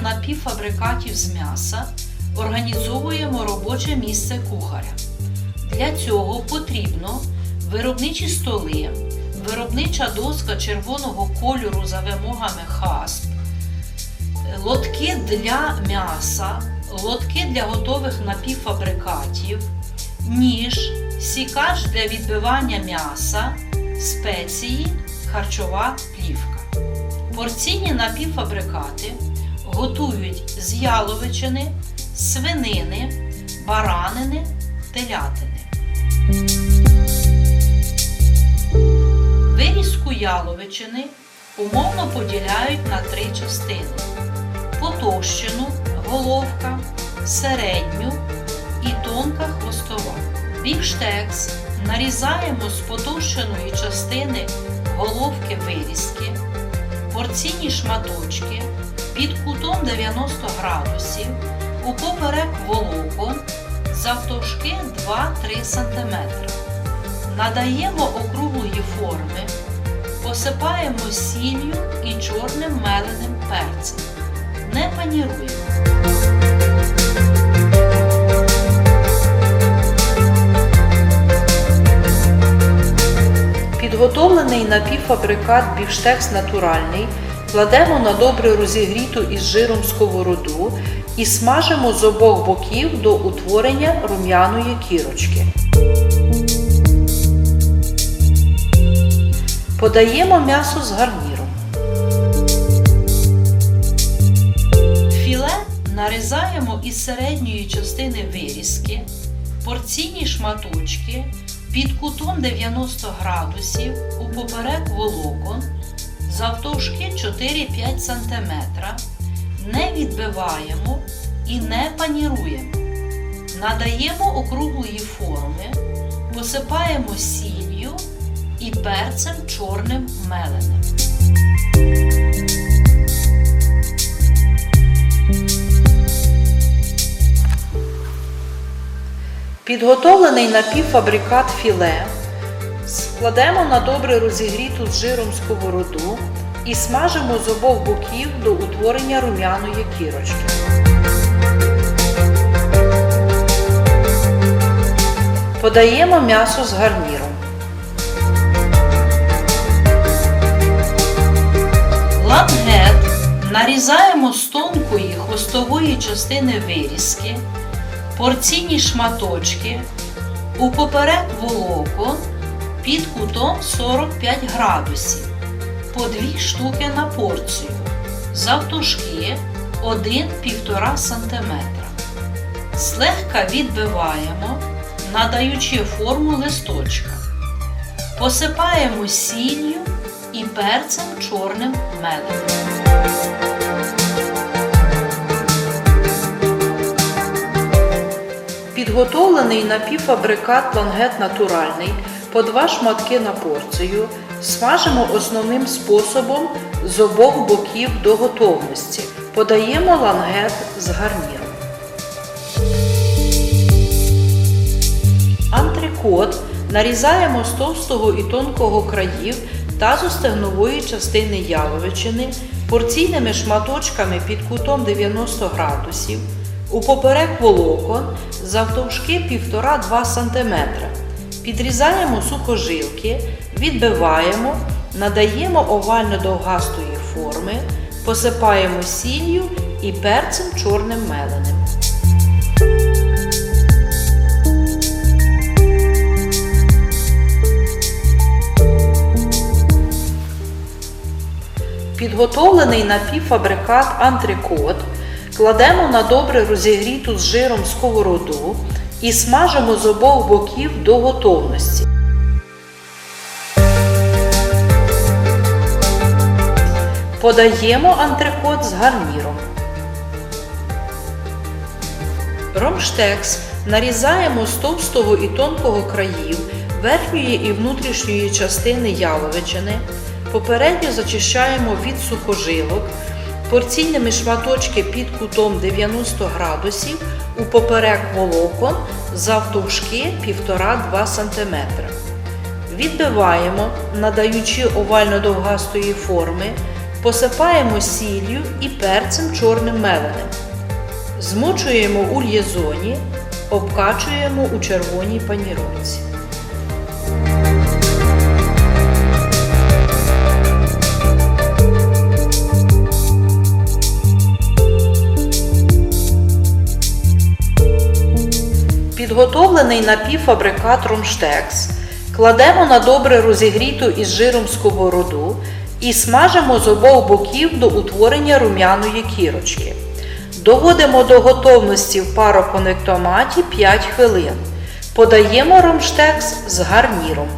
напівфабрикатів з м'яса організовуємо робоче місце кухаря. Для цього потрібно виробничі столи, виробнича доска червоного кольору за вимогами ХАСП, лотки для м'яса, лотки для готових напівфабрикатів, ніж, сікач для відбивання м'яса, спеції, харчова плівка. Порційні напівфабрикати готують з яловичини, свинини, баранини, телятини. Вирізку яловичини умовно поділяють на три частини: потовщену головка, середню і тонка хвостова. Бівштекс нарізаємо з потовщеної частини головки вирізки, порційні шматочки під кутом 90 градусів, упоперек волокон завтовшки 2-3 см. Надаємо округлої форми, посипаємо сіллю і чорним меленим перцем. Не паніруємо. Підготовлений напівфабрикат бівштекс натуральний кладемо на добре розігріту із жиром сковороду і смажимо з обох боків до утворення рум'яної кірочки. Подаємо м'ясо з гарніром. Філе нарізаємо із середньої частини вирізки, порційні шматочки під кутом 90 градусів у поперек волокон завтовшки 4-5 см. Не відбиваємо і не паніруємо. Надаємо округлої форми, посипаємо сіллю і перцем чорним меленим. Підготовлений напівфабрикат філе складемо на добре розігріту з жиром сковороду і смажимо з обох боків до утворення рум'яної кірочки. Подаємо м'ясо з гарніром. Лангет нарізаємо з тонкої хвостової частини вирізки, порційні шматочки, у поперек волокон під кутом 45 градусів, по 2 штуки на порцію, завтовшки 1-1,5 см. Злегка відбиваємо, надаючи форму листочка. Посипаємо сіллю і перцем чорним меленим. Підготовлений напівфабрикат лангет натуральний по два шматки на порцію смажимо основним способом з обох боків до готовності. Подаємо лангет з гарніром. Антрикот нарізаємо з товстого і тонкого країв та з остегнової частини яловичини порційними шматочками під кутом 90 градусів, у поперек волокон завтовшки 1,5-2 см. Підрізаємо сухожилки, відбиваємо, надаємо овально довгастої форми, посипаємо сіллю і перцем чорним меленим. Підготовлений напівфабрикат антрикот кладемо на добре розігріту з жиром сковороду і смажимо з обох боків до готовності. Подаємо антрикот з гарніром. Ромштекс нарізаємо з товстого і тонкого країв верхньої і внутрішньої частини яловичини, попередньо зачищаємо від сухожилок, порційними шматочки під кутом 90 градусів у поперек волокон завтовшки 1,5-2 см. Відбиваємо, надаючи овально довгастої форми, Посипаємо сіллю і перцем чорним меленим. Змочуємо у л'єзоні, обкачуємо у червоній паніровці. Підготовлений напівфабрикат ромштекс кладемо на добре розігріту із жиром сковороду і смажимо з обох боків до утворення рум'яної кірочки. Доводимо до готовності в пароконектоматі 5 хвилин. Подаємо ромштекс з гарніром.